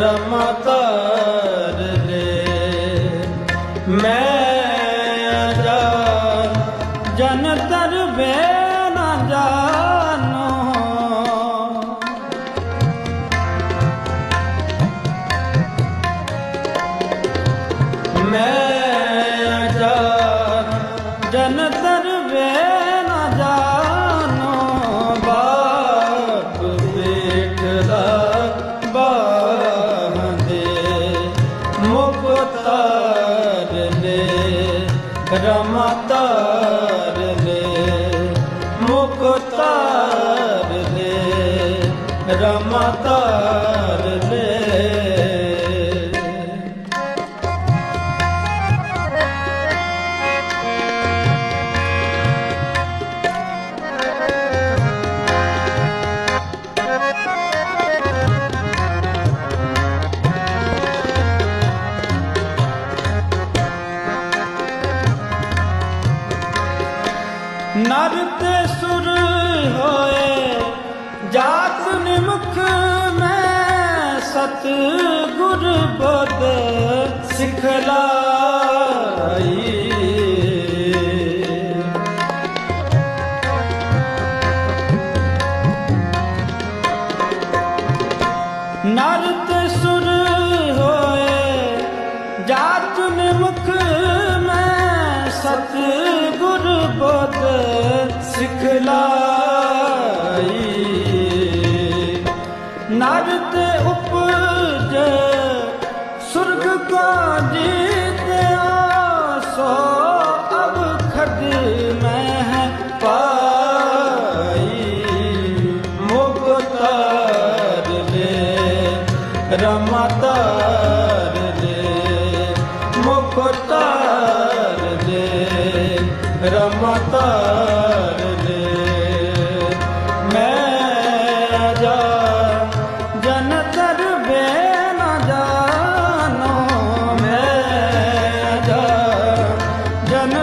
ਰਮਤਾਰ ਦੇ ਮੈਂ ਜਾ ਜਨ ਵੇ ਨਾ ਜਾਨੋ। ਮੈਂ ਜਾ ਮੁਕਤਾਰ ਲੈ ਰਮਤਾਰ ਲੈ ਮੁਕਤਾਰ ਲੈ ਰਮਤਾਰ ਲੈ ਨਰ ਤੇ ਸੁਰ ਹੋਏ, ਜਾਤ ਨਿਮੁਖ ਮੈਂ ਸਤ ਗੁਰ ਬਦ ਸਿਖਲਾਈ ਨਰ ਤੇ ਸੁਰ ਹੋਏ, ਜਾਤ ਨਿਮੁਖ ਮੈਂ ਸਤ ਗੁਰ ਬੋਧ ਸਿਖਲਾਈ। ਨਰ ਉਪਜ ਸੁਰਗ ਕਾ ਜੀਤ ਆਸੋ ਮੈਂ ਪਾਈ। ਮੁਕਤਰ ਦੇ ਰਮਤਰ ਦੇ ਮੁਕਤਰ